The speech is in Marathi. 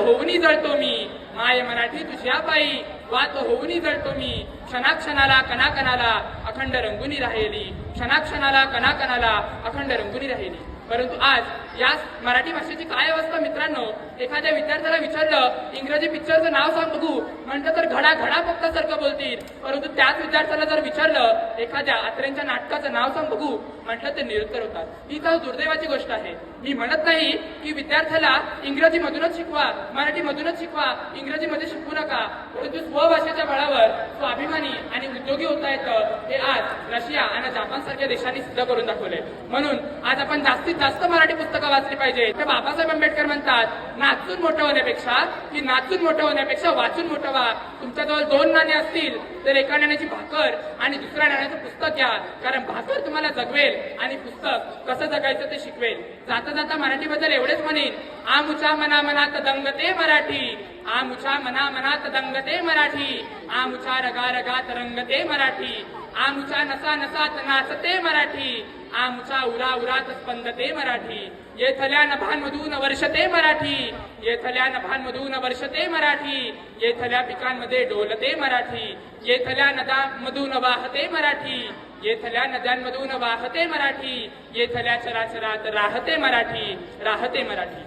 होऊनी जळतो मी. माय मराठी तुझ्या पायी वात होऊनी जळतो मी. क्षणाक्षणाला कणाकणाला अखंड रंगुनी राहिली. क्षणाक्षणाला कणाकणाला अखंड रंगुनी राहिली. परंतु आज या मराठी भाषेची काय अवस्था मित्रांनो? एखाद्या विद्यार्थ्याला विचारलं इंग्रजी पिक्चरचं नाव सांग बघू. म्हटलं तर घडा घडा सारखं बोलतील. परंतु त्याच विद्यार्थ्याला जर विचारलं एखाद्या आत्र्यांच्या नाटकाचं नाव सांग बघू. म्हटलं ते निरुत्तर होतात. ही तर दुर्दैवाची गोष्ट आहे. मी म्हणत नाही की विद्यार्थ्याला इंग्रजी मधूनच शिकवा मराठी मधूनच शिकवा इंग्रजीमध्ये शिकवू नका. परंतु स्वभाषेच्या बळावर स्वाभिमानी उपयोगी होता येतं हे आज रशिया आणि जपान सारख्या देशांनी सिद्ध करून दाखवले. म्हणून आज आपण जास्तीत जास्त मराठी पुस्तकं वाचली पाहिजे. तर बाबासाहेब आंबेडकर म्हणतात नाचून मोठं होण्यापेक्षा की नाचून मोठं होण्यापेक्षा वाचून मोठं व्हा. तुमच्याजवळ दोन नाणे असतील तर एका नाण्याची भाकर आणि दुसऱ्या नाण्याचं पुस्तक घ्या. कारण भाकर तुम्हाला जगवेल आणि पुस्तक कसं जगायचं ते शिकवेल. जाता जाता मराठीबद्दल एवढेच म्हणेन आमुच्या मना मनात दंगते मराठी. आमुच्या मना मनात दंगते मराठी. आमुच्या रगा रगात रंगते मराठी. आमुच्या नसा नसात नाचते मराठी. आमुच्या उरा उरात स्पंदते मराठी. येथल्या नभांमधून वर्षते मराठी. येथल्या नभांमधून वर्षते मराठी. येथल्या पिकांमध्ये डोलते मराठी. येथल्या नदांमधून वाहते मराठी. येथल्या नद्यांमधून वाहते मराठी. येथल्या चराचरात राहते मराठी. राहते मराठी.